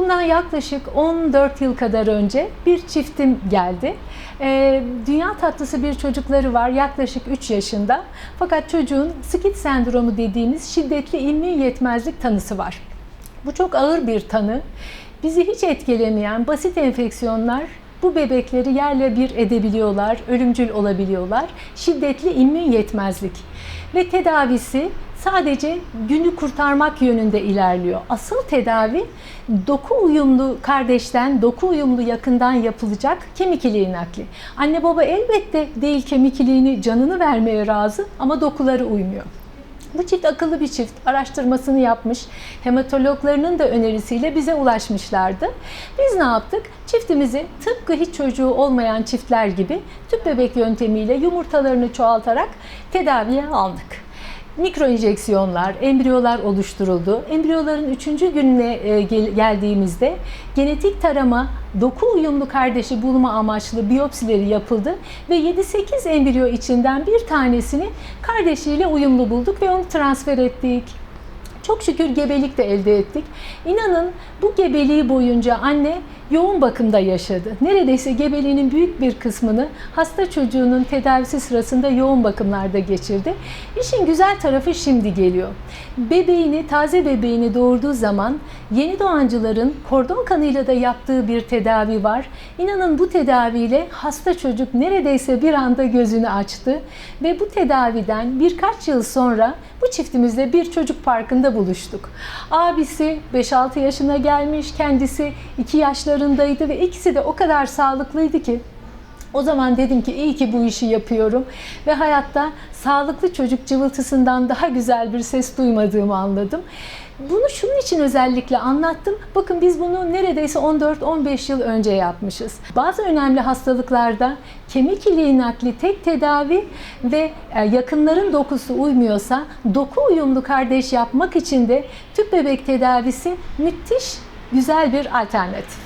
Bundan yaklaşık 14 yıl kadar önce bir çiftim geldi. Ee, dünya tatlısı bir çocukları var yaklaşık 3 yaşında. Fakat çocuğun skit sendromu dediğimiz şiddetli immün yetmezlik tanısı var. Bu çok ağır bir tanı. Bizi hiç etkilemeyen basit enfeksiyonlar bu bebekleri yerle bir edebiliyorlar, ölümcül olabiliyorlar. Şiddetli immün yetmezlik ve tedavisi sadece günü kurtarmak yönünde ilerliyor. Asıl tedavi doku uyumlu kardeşten, doku uyumlu yakından yapılacak kemik iliği nakli. Anne baba elbette değil kemik iliğini canını vermeye razı ama dokuları uymuyor. Bu çift akıllı bir çift araştırmasını yapmış. Hematologlarının da önerisiyle bize ulaşmışlardı. Biz ne yaptık? Çiftimizi tıpkı hiç çocuğu olmayan çiftler gibi tüp bebek yöntemiyle yumurtalarını çoğaltarak tedaviye aldık mikro enjeksiyonlar, embriyolar oluşturuldu. Embriyoların 3. gününe e, gel- geldiğimizde genetik tarama, doku uyumlu kardeşi bulma amaçlı biyopsileri yapıldı ve 7-8 embriyo içinden bir tanesini kardeşiyle uyumlu bulduk ve onu transfer ettik. Çok şükür gebelik de elde ettik. İnanın bu gebeliği boyunca anne yoğun bakımda yaşadı. Neredeyse gebeliğinin büyük bir kısmını hasta çocuğunun tedavisi sırasında yoğun bakımlarda geçirdi. İşin güzel tarafı şimdi geliyor. Bebeğini, taze bebeğini doğurduğu zaman yeni doğancıların kordon kanıyla da yaptığı bir tedavi var. İnanın bu tedaviyle hasta çocuk neredeyse bir anda gözünü açtı ve bu tedaviden birkaç yıl sonra bu çiftimizle bir çocuk parkında buluştuk. Abisi 5-6 yaşına gelmiş, kendisi 2 yaşlarındaydı ve ikisi de o kadar sağlıklıydı ki o zaman dedim ki iyi ki bu işi yapıyorum ve hayatta sağlıklı çocuk cıvıltısından daha güzel bir ses duymadığımı anladım. Bunu şunun için özellikle anlattım. Bakın biz bunu neredeyse 14-15 yıl önce yapmışız. Bazı önemli hastalıklarda kemik iliği nakli tek tedavi ve e, yakınların dokusu uymuyorsa doku uyumlu kardeş yapmak için de tüp bebek tedavisi müthiş güzel bir alternatif.